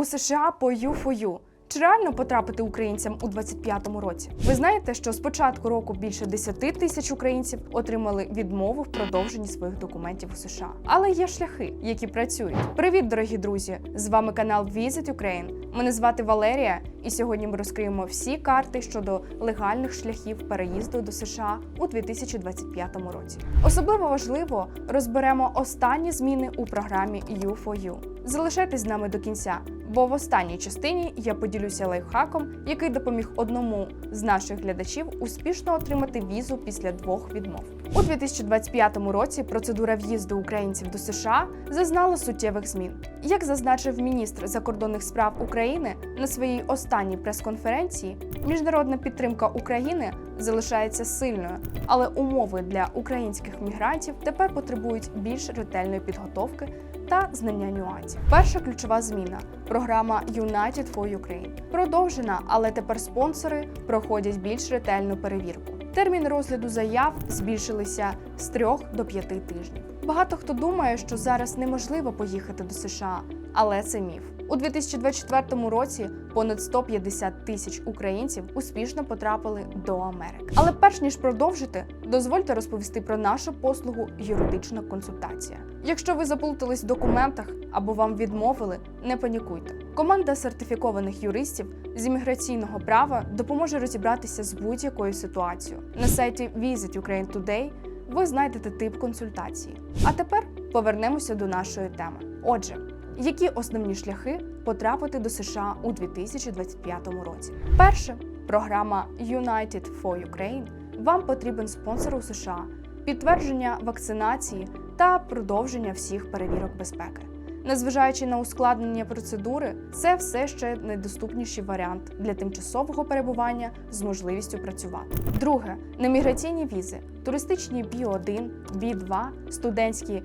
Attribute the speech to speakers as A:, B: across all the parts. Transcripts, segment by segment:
A: У США по U4U. Чи реально потрапити українцям у 25-му році? Ви знаєте, що з початку року більше 10 тисяч українців отримали відмову в продовженні своїх документів у США. Але є шляхи, які працюють. Привіт, дорогі друзі! З вами канал Visit Ukraine. Мене звати Валерія, і сьогодні ми розкриємо всі карти щодо легальних шляхів переїзду до США у 2025 році. Особливо важливо розберемо останні зміни у програмі U4U. Залишайтесь з нами до кінця, бо в останній частині я поділюся лайфхаком, який допоміг одному з наших глядачів успішно отримати візу після двох відмов. У 2025 році процедура в'їзду українців до США зазнала суттєвих змін. Як зазначив міністр закордонних справ України на своїй останній прес-конференції, міжнародна підтримка України залишається сильною, але умови для українських мігрантів тепер потребують більш ретельної підготовки та знання нюансів. Перша ключова зміна програма United for Ukraine продовжена, але тепер спонсори проходять більш ретельну перевірку. Термін розгляду заяв збільшилися з 3 до 5 тижнів. Багато хто думає, що зараз неможливо поїхати до США, але це міф. У 2024 році понад 150 тисяч українців успішно потрапили до Америки. Але перш ніж продовжити, дозвольте розповісти про нашу послугу юридична консультація. Якщо ви заплутались в документах або вам відмовили, не панікуйте. Команда сертифікованих юристів з імміграційного права допоможе розібратися з будь-якою ситуацією. На сайті Visit Ukraine Today ви знайдете тип консультації. А тепер повернемося до нашої теми. Отже, які основні шляхи потрапити до США у 2025 році? Перше програма United for Ukraine. Вам потрібен спонсор у США, підтвердження вакцинації та продовження всіх перевірок безпеки. Незважаючи на ускладнення процедури, це все ще найдоступніший варіант для тимчасового перебування з можливістю працювати. Друге неміграційні візи, туристичні B1, B2, студентські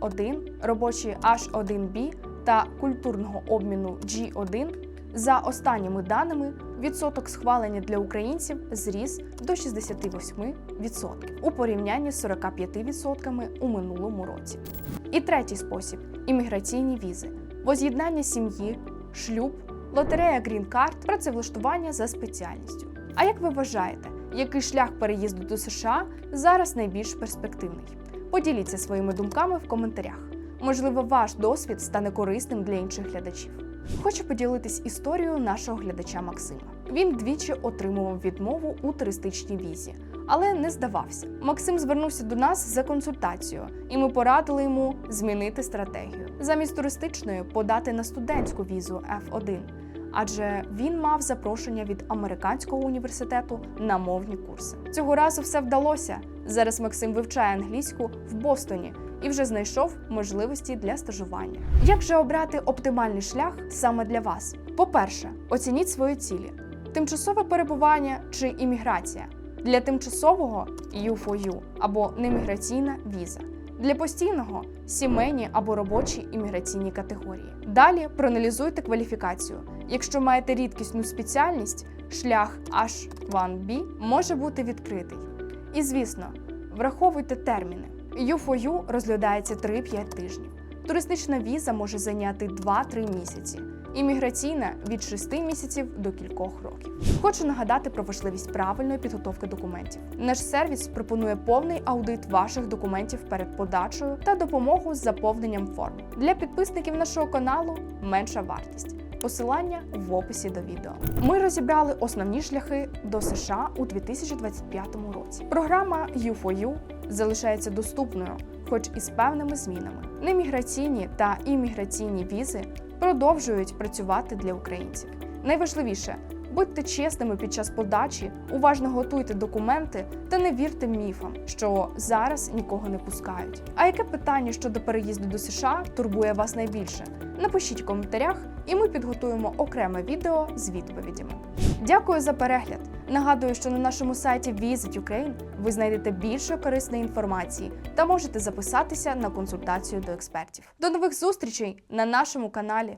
A: F1, робочі H1B та культурного обміну G1. За останніми даними, відсоток схвалення для українців зріс до 68% у порівнянні з 45% у минулому році. І третій спосіб імміграційні візи, воз'єднання сім'ї, шлюб, лотерея Card, працевлаштування за спеціальністю. А як ви вважаєте, який шлях переїзду до США зараз найбільш перспективний? Поділіться своїми думками в коментарях. Можливо, ваш досвід стане корисним для інших глядачів. Хочу поділитись історією нашого глядача Максима. Він двічі отримував відмову у туристичній візі, але не здавався. Максим звернувся до нас за консультацією, і ми порадили йому змінити стратегію. Замість туристичної подати на студентську візу F1, адже він мав запрошення від американського університету на мовні курси. Цього разу все вдалося. Зараз Максим вивчає англійську в Бостоні і вже знайшов можливості для стажування. Як же обрати оптимальний шлях саме для вас? По-перше, оцініть свої цілі: тимчасове перебування чи імміграція. Для тимчасового U4U або неміграційна віза. Для постійного сімейні або робочі імміграційні категорії. Далі проаналізуйте кваліфікацію. Якщо маєте рідкісну спеціальність, шлях H1B може бути відкритий. І звісно, враховуйте терміни. U4U розглядається 3-5 тижнів. Туристична віза може зайняти 2-3 місяці. Імміграційна від 6 місяців до кількох років. Хочу нагадати про важливість правильної підготовки документів. Наш сервіс пропонує повний аудит ваших документів перед подачею та допомогу з заповненням форм. Для підписників нашого каналу менша вартість. Посилання в описі до відео. Ми розібрали основні шляхи до США у 2025 році. Програма U4U залишається доступною, хоч і з певними змінами. Неміграційні та імміграційні візи продовжують працювати для українців. Найважливіше будьте чесними під час подачі, уважно готуйте документи та не вірте міфам, що зараз нікого не пускають. А яке питання щодо переїзду до США турбує вас найбільше? Напишіть в коментарях, і ми підготуємо окреме відео з відповідями. Дякую за перегляд! Нагадую, що на нашому сайті Visit Ukraine ви знайдете більше корисної інформації та можете записатися на консультацію до експертів. До нових зустрічей на нашому каналі.